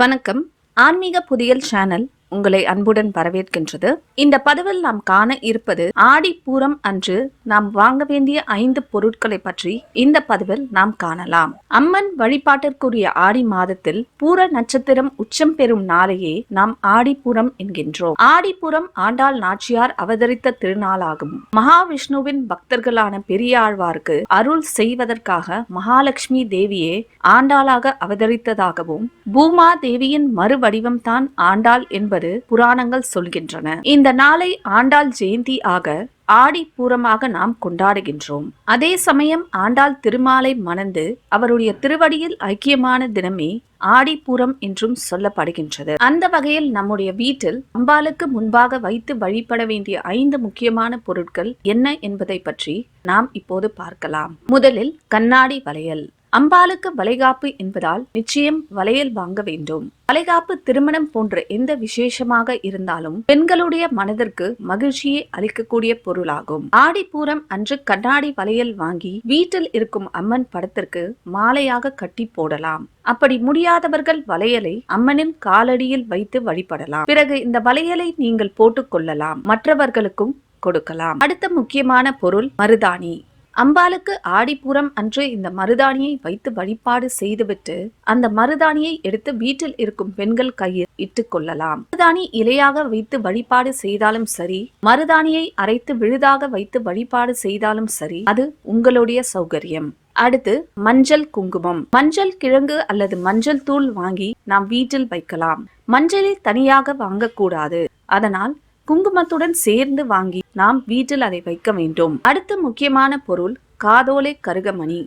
வணக்கம். ஆன்மீக புதியல் சேனல் உங்களை அன்புடன் வரவேற்கின்றது. இந்த பதிவில் நாம் காண இருப்பது ஆடி பூரம் அன்று நாம் வாங்க வேண்டிய ஐந்து பொருட்களை பற்றி இந்த பதிவில் நாம் காணலாம். அம்மன் வழிபாட்டிற்குரிய ஆடி மாதத்தில் பூர நட்சத்திரம் உச்சம் பெறும் நாளையே நாம் ஆடிப்பூரம் என்கின்றோம். ஆடிப்பூரம் ஆண்டாள் நாச்சியார் அவதரித்த திருநாளாகும். மகாவிஷ்ணுவின் பக்தர்களான பெரியாழ்வாருக்கு அருள் செய்வதற்காக மகாலட்சுமி தேவியே ஆண்டாளாக அவதரித்ததாகவும் பூமா தேவியின் மறுவடிவம்தான் ஆண்டாள் என்பது புராணங்கள் சொல்கின்றன. இந்த நாளை ஆண்டாள் ஜெயந்தி ஆக ஆடி பூரமாக நாம் கொண்டாடுகின்றோம். அதே சமயம் ஆண்டாள் திருமாலை மணந்து அவருடைய திருவடியில் ஐக்கியமான தினமே ஆடிப்பூரம் என்றும் சொல்லப்படுகின்றது. அந்த வகையில் நம்முடைய வீட்டில் அம்பாளுக்கு முன்பாக வைத்து வழிபட வேண்டிய ஐந்து முக்கியமான பொருட்கள் என்ன என்பதை பற்றி நாம் இப்போது பார்க்கலாம். முதலில் கண்ணாடி வளையல். அம்பாளுக்கு வளைகாப்பு என்பதால் நிச்சயம் வளையல் வாங்க வேண்டும். வளைகாப்பு திருமணம் போன்ற எந்த விசேஷமாக இருந்தாலும் பெண்களுடைய மனதிற்கு மகிழ்ச்சியை அளிக்கக்கூடிய பொருளாகும். ஆடிப்பூரம் அன்று கண்ணாடி வளையல் வாங்கி வீட்டில் இருக்கும் அம்மன் படத்திற்கு மாலையாக கட்டி போடலாம். அப்படி முடியாதவர்கள் வளையலை அம்மனின் காலடியில் வைத்து வழிபடலாம். பிறகு இந்த வளையலை நீங்கள் போட்டுக் கொள்ளலாம். மற்றவர்களுக்கும் கொடுக்கலாம். அடுத்த முக்கியமான பொருள் மருதாணி. அம்பாளுக்கு ஆடிப்பூரம் அன்று இந்த மருதாணியை வைத்து வழிபாடு செய்துவிட்டு அந்த மருதாணியை எடுத்து வீட்டில் இருக்கும் பெண்கள் கையில் இட்டுக் கொள்ளலாம். மருதாணி இலையாக வைத்து வழிபாடு செய்தாலும் சரி மருதாணியை அரைத்து விழுதாக வைத்து வழிபாடு செய்தாலும் சரி அது உங்களுடைய சௌகரியம். அடுத்து மஞ்சள் குங்குமம். மஞ்சள் கிழங்கு அல்லது மஞ்சள் தூள் வாங்கி நாம் வீட்டில் வைக்கலாம். மஞ்சளை தனியாக வாங்கக்கூடாது. அதனால் குங்குமத்துடன் சேர்ந்து வாங்கி நாம் வீட்டில் அதை வைக்க வேண்டும். அடுத்த முக்கியமான பொருள் காதோலை கருகமணி.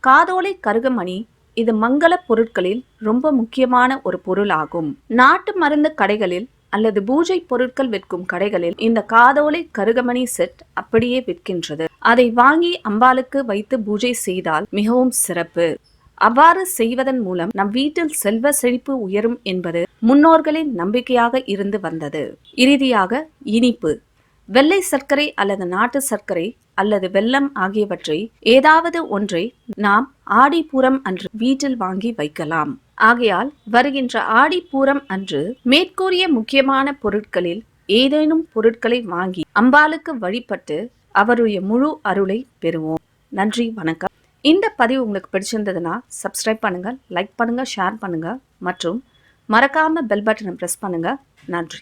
காதோலை கருகமணி இது மங்கள பொருட்களில் ரொம்ப முக்கியமான ஒரு பொருள் ஆகும் நாட்டு மருந்து கடைகளில் அல்லது பூஜை பொருட்கள் விற்கும் கடைகளில் இந்த காதோலை கருகமணி செட் அப்படியே விற்கின்றது. அதை வாங்கி அம்பாளுக்கு வைத்து பூஜை செய்தால் மிகவும் சிறப்பு. அவ்வாறு செய்வதன் மூலம் நம் வீட்டில் செல்வ செழிப்பு உயரும் என்பது முன்னோர்களின் நம்பிக்கையாக இருந்து வந்தது. இறுதியாக இனிப்பு. வெள்ளை சர்க்கரை அல்லது நாட்டு சர்க்கரை அல்லது வெல்லம் ஆகியவற்றை ஏதாவது ஒன்றை நாம் ஆடிப்பூரம் அன்று வீட்டில் வாங்கி வைக்கலாம். ஆகையால் வருகின்ற ஆடிப்பூரம் அன்று மேற்கூறிய முக்கியமான பொருட்களில் ஏதேனும் பொருட்களை வாங்கி அம்பாளுக்கு வழிபட்டு அவருடைய முழு அருளை பெறுவோம். நன்றி வணக்கம். இந்த பதிவு உங்களுக்கு பிடிச்சிருந்ததுன்னா சப்ஸ்கிரைப் பண்ணுங்க லைக் பண்ணுங்க ஷேர் பண்ணுங்க மற்றும் மறக்காம பெல் பட்டனை பிரஸ் பண்ணுங்க. நன்றி.